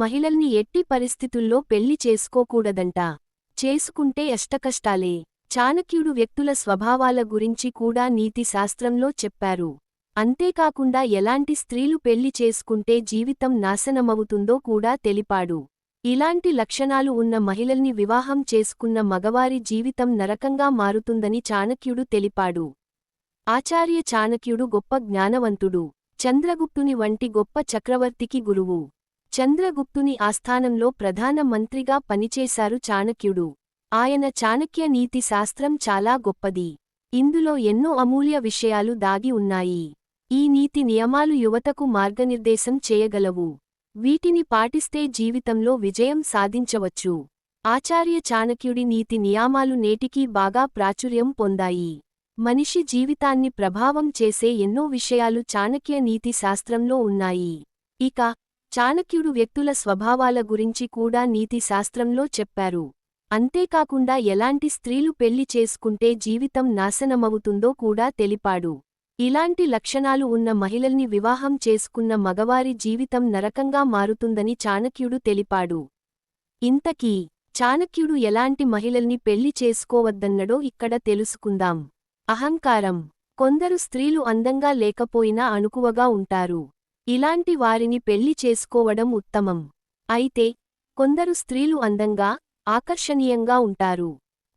మహిళల్ని ఎట్టి పరిస్థితుల్లో పెళ్ళి చేసుకోకూడదంట. చేసుకుంటే అష్టకష్టాలే. చాణక్యుడు వ్యక్తుల స్వభావాల గురించి కూడా నీతి శాస్త్రంలో చెప్పారు. అంతేకాకుండా ఎలాంటి స్త్రీలు పెళ్ళి చేసుకుంటే జీవితం నాశనమవుతుందో కూడా తెలిపాడు. ఇలాంటి లక్షణాలు ఉన్న మహిళల్ని వివాహం చేసుకున్న మగవారి జీవితం నరకంగా మారుతుందని చాణక్యుడు తెలిపాడు. ఆచార్య చాణక్యుడు గొప్ప జ్ఞానవంతుడు. చంద్రగుప్తుని వంటి గొప్ప చక్రవర్తికి గురువు. చంద్రగుప్తుని ఆస్థానంలో ప్రధాన మంత్రిగా పనిచేశారు చాణక్యుడు. ఆయన చాణక్య నీతి శాస్త్రం చాలా గొప్పది. ఇందులో ఎన్నో అమూల్య విషయాలు దాగి ఉన్నాయి. ఈ నీతి నియమాలు యువతకు మార్గనిర్దేశం చేయగలవు. వీటిని పాటిస్తే జీవితంలో విజయం సాధించవచ్చు. ఆచార్య చాణక్యుడి నీతి నియామాలు నేటికీ బాగా ప్రాచుర్యం పొందాయి. మనిషి జీవితాన్ని ప్రభావం చేసే ఎన్నో విషయాలు చాణక్య నీతి శాస్త్రంలో ఉన్నాయి. ఇక చాణక్యుడు వ్యక్తుల స్వభావాల గురించి కూడా నీతి శాస్త్రంలో చెప్పారు. అంతేకాకుండా ఎలాంటి స్త్రీలు పెళ్ళి చేసుకుంటే జీవితం నాశనమవుతుందో కూడా తెలిపాడు. ఇలాంటి లక్షణాలు ఉన్న మహిళల్ని వివాహం చేసుకున్న మగవారి జీవితం నరకంగా మారుతుందని చాణక్యుడు తెలిపాడు. ఇంతకీ చాణక్యుడు ఎలాంటి మహిళల్ని పెళ్ళి చేసుకోవద్దన్నడో ఇక్కడ తెలుసుకుందాం. అహంకారం. కొందరు స్త్రీలు అందంగా లేకపోయినా అణుకువగా ఉంటారు. ఇలాంటి వారిని పెళ్ళి చేసుకోవడం ఉత్తమం. అయితే కొందరు స్త్రీలు అందంగా ఆకర్షణీయంగా ఉంటారు.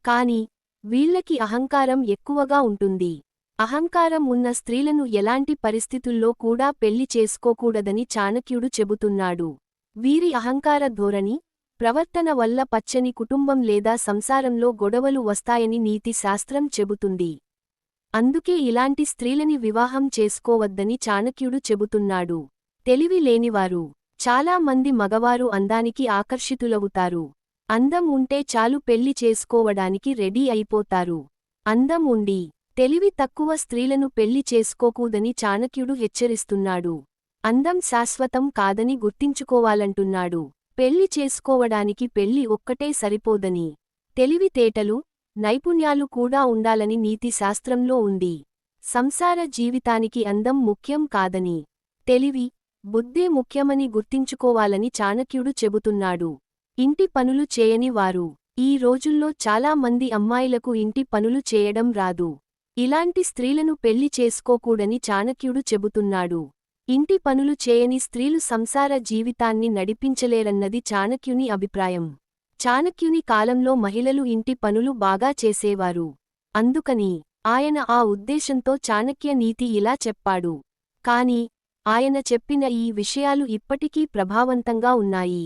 కాని వీళ్ళకి అహంకారం ఎక్కువగా ఉంటుంది. అహంకారం ఉన్న స్త్రీలను ఎలాంటి పరిస్థితుల్లో కూడా పెళ్ళి చేసుకోకూడదని చాణక్యుడు చెబుతున్నాడు. వీరి అహంకార ధోరణి ప్రవర్తన వల్ల పచ్చని కుటుంబం లేదా సంసారంలో గొడవలు వస్తాయని నీతి శాస్త్రం చెబుతుంది. అందుకే ఇలాంటి స్త్రీలని వివాహం చేసుకోవద్దని చాణక్యుడు చెబుతున్నాడు. తెలివి లేనివారు చాలా మంది మగవారు అందానికి ఆకర్షితులవుతారు. అందం ఉంటే చాలు పెళ్ళి చేసుకోవడానికి రెడీ అయిపోతారు. అందం ఉండి తెలివి తక్కువ స్త్రీలను పెళ్ళి చేసుకోకూదని చాణక్యుడు హెచ్చరిస్తున్నాడు. అందం శాశ్వతం కాదని గుర్తించుకోవాలంటున్నాడు. పెళ్ళి చేసుకోవడానికి పెళ్ళి ఒక్కటే సరిపోదని తెలివితేటలు నైపుణ్యాలు కూడా ఉండాలని నీతి శాస్త్రంలో ఉంది. సంసార జీవితానికి అందం ముఖ్యం కాదని తెలివి బుద్ధే ముఖ్యమని గుర్తించుకోవాలని చాణక్యుడు చెబుతున్నాడు. ఇంటి పనులు చేయని వారు ఈ రోజుల్లో చాలా మంది అమ్మాయిలకు ఇంటి పనులు చేయడం రాదు. ఇలాంటి స్త్రీలను పెళ్ళి చేసుకోకూడని చాణక్యుడు చెబుతున్నాడు. ఇంటి పనులు చేయని స్త్రీలు సంసార జీవితాన్ని నడిపించలేరన్నది చాణక్యుని అభిప్రాయం. చాణక్యుని కాలంలో మహిళలు ఇంటి పనులు బాగా చేసేవారు. అందుకని ఆయన ఆ ఉద్దేశంతో చాణక్య నీతి ఇలా చెప్పాడు. కాని ఆయన చెప్పిన ఈ విషయాలు ఇప్పటికీ ప్రభావంతంగా ఉన్నాయి.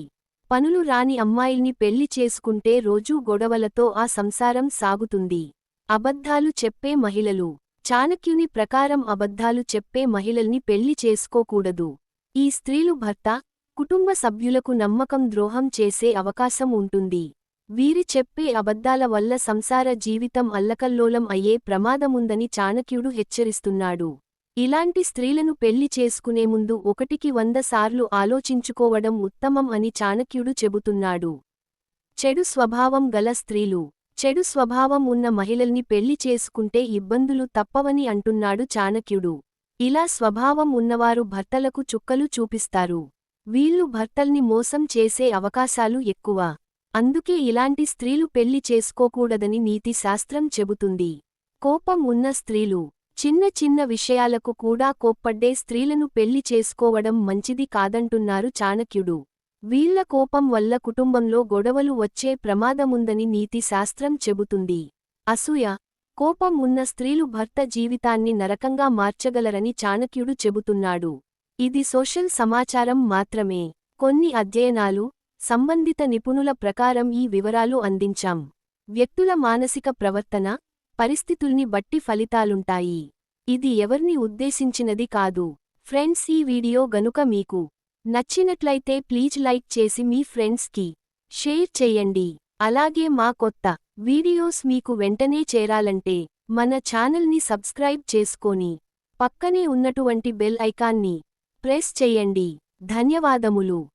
పనులు రాని అమ్మాయిల్ని పెళ్ళి చేసుకుంటే రోజూ గొడవలతో ఆ సంసారం సాగుతుంది. అబద్ధాలు చెప్పే మహిళలు. చాణక్యుని ప్రకారం అబద్ధాలు చెప్పే మహిళల్ని పెళ్ళి చేసుకోకూడదు. ఈ స్త్రీలు భర్త కుటుంబ సభ్యులకు నమ్మకం ద్రోహం చేసే అవకాశం ఉంటుంది. వీరి చెప్పే అబద్ధాల వల్ల సంసార జీవితం అల్లకల్లోలం అయ్యే ప్రమాదముందని చాణక్యుడు హెచ్చరిస్తున్నాడు. ఇలాంటి స్త్రీలను పెళ్ళి చేసుకునే ముందు ఒకటికి వంద సార్లు ఆలోచించుకోవడం ఉత్తమం అని చాణక్యుడు చెబుతున్నాడు. చెడు స్వభావం గల స్త్రీలు. చెడు స్వభావం ఉన్న మహిళల్ని పెళ్ళి చేసుకుంటే ఇబ్బందులు తప్పవని అంటున్నాడు చాణక్యుడు. ఇలా స్వభావం ఉన్నవారు భర్తలకు చుక్కలు చూపిస్తారు. వీళ్ళు భర్తల్ని మోసం చేసే అవకాశాలు ఎక్కువ. అందుకే ఇలాంటి స్త్రీలు పెళ్ళి చేసుకోకూడదని నీతి శాస్త్రం చెబుతుంది. కోపం ఉన్న స్త్రీలు. చిన్న చిన్న విషయాలకు కూడా కోప్పడ్డే స్త్రీలను పెళ్ళి చేసుకోవడం మంచిది కాదంటున్నారు చాణక్యుడు. వీళ్ళ కోపం వల్ల కుటుంబంలో గొడవలు వచ్చే ప్రమాదముందని నీతి శాస్త్రం చెబుతుంది. అసూయ. కోపం ఉన్న స్త్రీలు భర్త జీవితాన్ని నరకంగా మార్చగలరని చాణక్యుడు చెబుతున్నాడు. ఇది సోషల్ సమాచారం మాత్రమే. కొన్ని అధ్యయనాలు సంబంధిత నిపుణుల ప్రకారం ఈ వివరాలు అందించాం. వ్యక్తుల మానసిక ప్రవర్తన పరిస్థితుల్ని బట్టి ఫలితాలుంటాయి. ఇది ఎవర్ని ఉద్దేశించినది కాదు. ఫ్రెండ్స్ ఈ వీడియో గనుక మీకు నచ్చినట్లయితే ప్లీజ్ లైక్ చేసి మీ ఫ్రెండ్స్కి షేర్ చెయ్యండి అలాగే మా కొత్త వీడియోస్ మీకు వెంటనే చేరాలంటే మన ఛానల్ని సబ్స్క్రైబ్ చేసుకొని పక్కనే ఉన్నటువంటి బెల్ ఐకాన్ని ప్రెస్ చేయండి. ధన్యవాదములు.